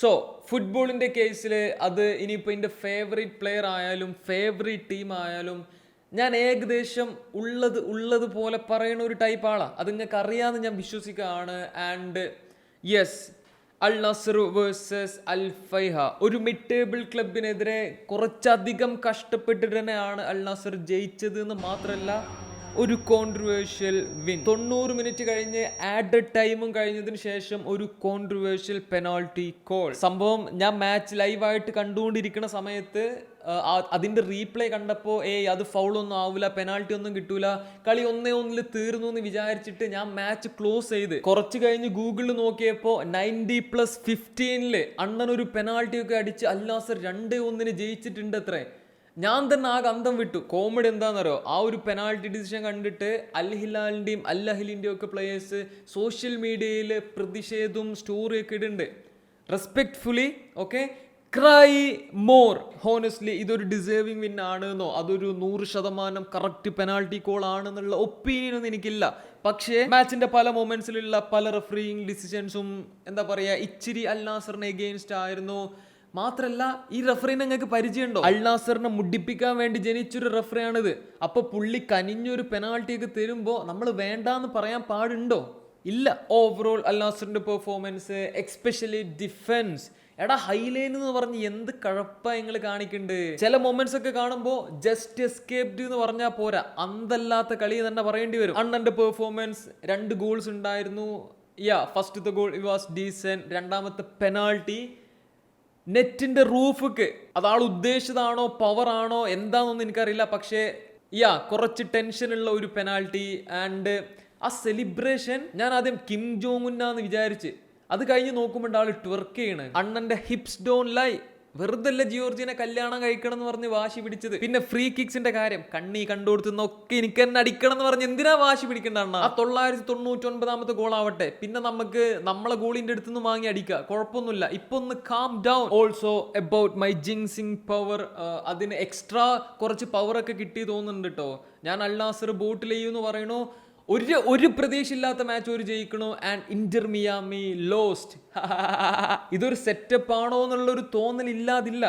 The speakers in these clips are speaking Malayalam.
സോ ഫുട്ബോളിന്റെ കേസിൽ അത് ഇനിയിപ്പോൾ എന്റെ ഫേവറേറ്റ് പ്ലെയർ ആയാലും ഫേവറേറ്റ് ടീം ആയാലും ഞാൻ ഏകദേശം ഉള്ളത് ഉള്ളത് പോലെ പറയുന്ന ഒരു ടൈപ്പ് ആളാണ് അത് നിങ്ങൾക്ക് അറിയാമെന്ന് ഞാൻ വിശ്വസിക്കുകയാണ്. And yes Al Nassr versus Al Feiha. ഒരു മിഡ് ടേബിൾ ക്ലബിനെതിരെ കുറച്ചധികം കഷ്ടപ്പെട്ടിട്ട് തന്നെയാണ് അൽ നസർ ജയിച്ചത് എന്ന് മാത്രമല്ല ഒരു കോൺട്രവേഴ്ഷ്യൽ വിൻ തൊണ്ണൂറ് മിനിറ്റ് കഴിഞ്ഞ് ആഡ് ടൈമും കഴിഞ്ഞതിന് ശേഷം ഒരു കോൺട്രവേഴ്ഷ്യൽ പെനാൾട്ടി കോൾ സംഭവം ഞാൻ മാച്ച് ലൈവായിട്ട് കണ്ടുകൊണ്ടിരിക്കുന്ന സമയത്ത് അതിന്റെ റീപ്ലേ കണ്ടപ്പോൾ ഏയ് അത് ഫൗളൊന്നും ആവില്ല പെനാൾട്ടി ഒന്നും കിട്ടൂല കളി ഒന്നേ ഒന്നിൽ തീർന്നു എന്ന് വിചാരിച്ചിട്ട് ഞാൻ മാച്ച് ക്ലോസ് ചെയ്ത്. കുറച്ച് കഴിഞ്ഞ് ഗൂഗിളിൽ നോക്കിയപ്പോൾ നയന്റി പ്ലസ് ഫിഫ്റ്റീനിൽ അണ്ണൻ ഒരു പെനാൾട്ടി ഒക്കെ അടിച്ച് അല്ലാസർ രണ്ടേ ഒന്നിന് ജയിച്ചിട്ടുണ്ട് അത്രേ ഞാൻ തന്നെ ആകെ അന്തം വിട്ടു. കോമഡി എന്താണെന്നറിയോ ആ ഒരു പെനാൾട്ടി ഡിസിഷൻ കണ്ടിട്ട് അൽ ഹിലാലിന്റെയും അൽ അഹിലിന്റെയും ഒക്കെ പ്ലേയേഴ്സ് സോഷ്യൽ മീഡിയയിൽ പ്രതിഷേധവും സ്റ്റോറിയൊക്കെ ഇടുന്നുണ്ട്. Respectfully okay cry more honestly ഇതൊരു ഡിസേർവിങ് വിൻ ആണെന്നോ അതൊരു നൂറ് ശതമാനം കറക്റ്റ് പെനാൾട്ടി കോൾ ആണെന്നുള്ള ഒപ്പീനിയൻ ഒന്നും എനിക്കില്ല. പക്ഷേ മാച്ചിന്റെ പല മൊമെന്റ്സിലുള്ള പല റെഫറിങ് ഡിസിഷൻസും എന്താ പറയുക ഇച്ചിരി അൽ നാസറിന് എഗെയിൻസ്റ്റ് ആയിരുന്നു. മാത്രല്ല ഈ റെഫറിനെ നിങ്ങൾക്ക് പരിചയമുണ്ടോ? അൾനാസറിനെ മുടിപ്പിക്കാൻ വേണ്ടി ജനിച്ചൊരു റഫറിയാണിത് അപ്പൊ പുള്ളി കനിഞ്ഞൊരു പെനാൾട്ടിയൊക്കെ തരുമ്പോൾ തരുമ്പോ നമ്മൾ വേണ്ടാന്ന് പറയാൻ പാടുണ്ടോ? ഇല്ല. ഓവറോൾ അൽ നാസറിന്റെ പെർഫോമൻസ് എക്സ്പെഷ്യലി ഡിഫൻസ് എടാ ഹൈലൈൻ എന്ന് പറഞ്ഞ് എന്ത് കഴപ്പ നിങ്ങൾ കാണിക്കുന്നുണ്ട് ചില മൊമെന്റ്സ് ഒക്കെ കാണുമ്പോൾ ജസ്റ്റ് എസ്കേപ്ഡ് എന്ന് പറഞ്ഞാൽ പോരാ. അന്തല്ലാത്ത കളി തന്നെ പറയേണ്ടി വരും. അണ്ണന്റെ പെർഫോമൻസ് രണ്ട് ഗോൾസ് ഉണ്ടായിരുന്നു. യാ ഫസ്റ്റത്തെ ഗോൾ വാസ് ഡീസൻ രണ്ടാമത്തെ പെനാൾട്ടി നെറ്റിന്റെ റൂഫൊക്കെ അതാൾ ഉദ്ദേശിച്ചതാണോ പവർ ആണോ എന്താണെന്നൊന്നും എനിക്കറിയില്ല. പക്ഷേ യാ കുറച്ച് ടെൻഷനുള്ള ഒരു പെനാൾട്ടി ആൻഡ് ആ സെലിബ്രേഷൻ ഞാൻ ആദ്യം കിം ജോങ് ഉന്നാന്ന് വിചാരിച്ച്. അത് കഴിഞ്ഞ് നോക്കുമ്പോൾ ആൾ ട്വർക്ക് ചെയ്യണ്. അണ്ണന്റെ ഹിപ്സ് ഡോൺ ലൈ വെറുതെ ജിയോർജിനെ കല്യാണം കഴിക്കണം എന്ന് പറഞ്ഞ് വാശി പിടിച്ചത്. പിന്നെ ഫ്രീ കിക്സിന്റെ കാര്യം. കണ്ണി കണ്ടുകൊടുത്തുന്നൊക്കെ എനിക്ക് തന്നെ അടിക്കണം എന്ന് പറഞ്ഞ് എന്തിനാ വാശി പിടിക്കണ്ട ആ തൊള്ളായിരത്തി തൊണ്ണൂറ്റി ഒൻപതാമത്തെ ഗോൾ ആവട്ടെ. പിന്നെ നമുക്ക് നമ്മളെ ഗോളിന്റെ അടുത്ത് നിന്ന് വാങ്ങി അടിക്കുക കുഴപ്പമൊന്നുമില്ല. ഇപ്പൊ ഒന്ന് calm down also about my jinxing power അതിന് എക്സ്ട്രാ കുറച്ച് പവർ ഒക്കെ കിട്ടി തോന്നുന്നുണ്ട് കേട്ടോ ഞാൻ അൽനാസർ ബോട്ടിൽ എന്ന് പറയണു ഒരു ഒരു പ്രതീക്ഷയില്ലാത്ത മാച്ച് ഒരു ജയിക്കണു? ആൻഡ് ഇന്റർ മിയാമി ലോസ്റ്റ് ഇതൊരു സെറ്റപ്പ് ആണോ എന്നുള്ള ഒരു തോന്നൽ ഇല്ലാതില്ല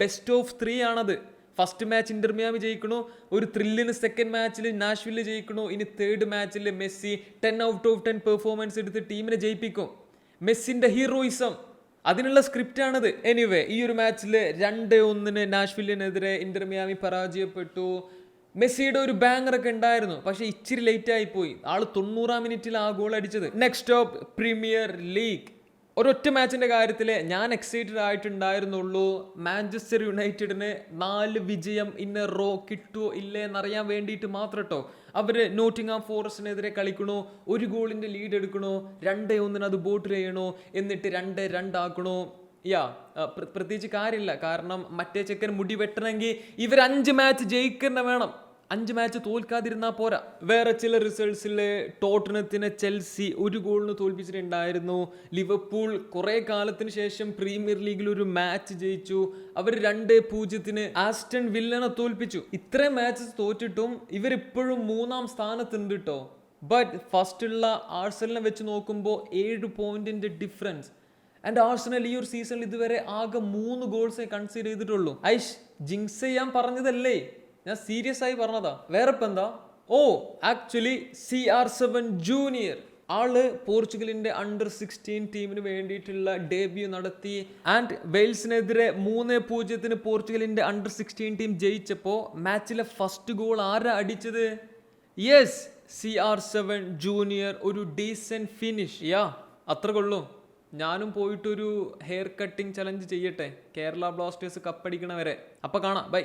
ബെസ്റ്റ് ഓഫ് ത്രീ ആണത്. ഫസ്റ്റ് മാച്ച് ഇന്റർ മിയാമി ജയിക്കണു. ഒരു ത്രില്ലിന് സെക്കൻഡ് മാച്ചിൽ നാഷ്വില്ല് ജയിക്കണു. ഇനി തേർഡ് മാച്ചിൽ Messi ten out of ten performance എടുത്ത് ടീമിനെ ജയിപ്പിക്കും. മെസ്സിന്റെ ഹീറോയിസം അതിനുള്ള സ്ക്രിപ്റ്റ് ആണത്. എനിവേ ഈ ഒരു മാച്ചിൽ രണ്ട് ഒന്നിന് നാഷ്വില്ലിനെതിരെ ഇന്റർ മിയാമി പരാജയപ്പെട്ടു. മെസ്സിയുടെ ഒരു ബാങ്കർ ഒക്കെ ഉണ്ടായിരുന്നു. പക്ഷെ ഇച്ചിരി ലേറ്റ് ആയി പോയി. ആൾ തൊണ്ണൂറാം മിനിറ്റിൽ ആ ഗോൾ അടിച്ചത്. നെക്സ്റ്റ് സ്റ്റോപ്പ് പ്രീമിയർ ലീഗ് ഒരൊറ്റ മാച്ചിന്റെ കാര്യത്തിൽ ഞാൻ എക്സൈറ്റഡ് ആയിട്ടുണ്ടായിരുന്നുള്ളൂ. മാഞ്ചസ്റ്റർ യുണൈറ്റഡിന് നാല് വിജയം ഇന്ന റോ കിട്ടുമോ ഇല്ലേ എന്നറിയാൻ വേണ്ടിയിട്ട് മാത്രം കേട്ടോ അവർ നോട്ടിംഗാം ഫോറസ്റ്റിനെതിരെ കളിക്കണോ. ഒരു ഗോളിന്റെ ലീഡ് എടുക്കണോ. രണ്ടേ ഒന്നിന് അത് ബോട്ടിൽ ചെയ്യണോ. എന്നിട്ട് രണ്ട് രണ്ടാക്കണോ യാ പ്ര- പ്രത്യേകിച്ച് കാര്യമില്ല. കാരണം മറ്റേ ചെക്കൻ മുടി വെട്ടണമെങ്കിൽ ഇവർ അഞ്ച് മാച്ച് ജയിക്കുന്ന വേണം. അഞ്ച് മാച്ച് തോൽക്കാതിരുന്നാൽ പോരാ. വേറെ ചില റിസൾട്ട്സിൽ ടോട്ടനത്തിന് ചെൽസി ഒരു ഗോളിന് തോൽപ്പിച്ചിട്ടുണ്ടായിരുന്നു. ലിവർപൂൾ കുറേ കാലത്തിന് ശേഷം പ്രീമിയർ ലീഗിൽ ഒരു മാച്ച് ജയിച്ചു. അവർ രണ്ട് പൂജ്യത്തിന് ആസ്റ്റൺ വില്ലനെ തോൽപ്പിച്ചു. ഇത്രയും മാച്ചസ് തോറ്റിട്ടും ഇവരിപ്പോഴും മൂന്നാം സ്ഥാനത്തുണ്ട് കേട്ടോ ബട്ട് ഫസ്റ്റുള്ള ആഴ്സലിനെ വെച്ച് നോക്കുമ്പോൾ ഏഴ് പോയിന്റിന്റെ ഡിഫറൻസ് ആൻഡ് ആഴ്സണൽ ഈ ഒരു സീസണിൽ ഇതുവരെ ആകെ മൂന്ന് ഗോൾസേ കൺസിഡർ ചെയ്തിട്ടുള്ളൂ. ഐഷ് ജിങ്സ് ചെയ്യാൻ പറഞ്ഞതല്ലേ? ഞാൻ സീരിയസ് ആയി പറഞ്ഞതാ. വേറെ ഇപ്പം എന്താ? ഓ actually C R seven junior ആൾ പോർച്ചുഗലിന്റെ അണ്ടർ സിക്സ്റ്റീൻ ടീമിന് വേണ്ടിയിട്ടുള്ള ഡെബ്യൂ നടത്തി. ആൻഡ് വെയിൽസിനെതിരെ മൂന്ന് പൂജ്യത്തിന് പോർച്ചുഗലിന്റെ അണ്ടർ സിക്സ്റ്റീൻ ടീം ജയിച്ചപ്പോ മാച്ചിലെ ഫസ്റ്റ് ഗോൾ ആരാ അടിച്ചത്? Yes C R seven junior ഒരു ഡീസെന്റ് ഫിനിഷ് യാ അത്ര കൊള്ളൂ ഞാനും പോയിട്ടൊരു ഹെയർ കട്ടിങ് ചലഞ്ച് ചെയ്യട്ടെ. കേരള ബ്ലാസ്റ്റേഴ്സ് കപ്പടിക്കണവരെ. അപ്പൊ കാണാം. ബൈ.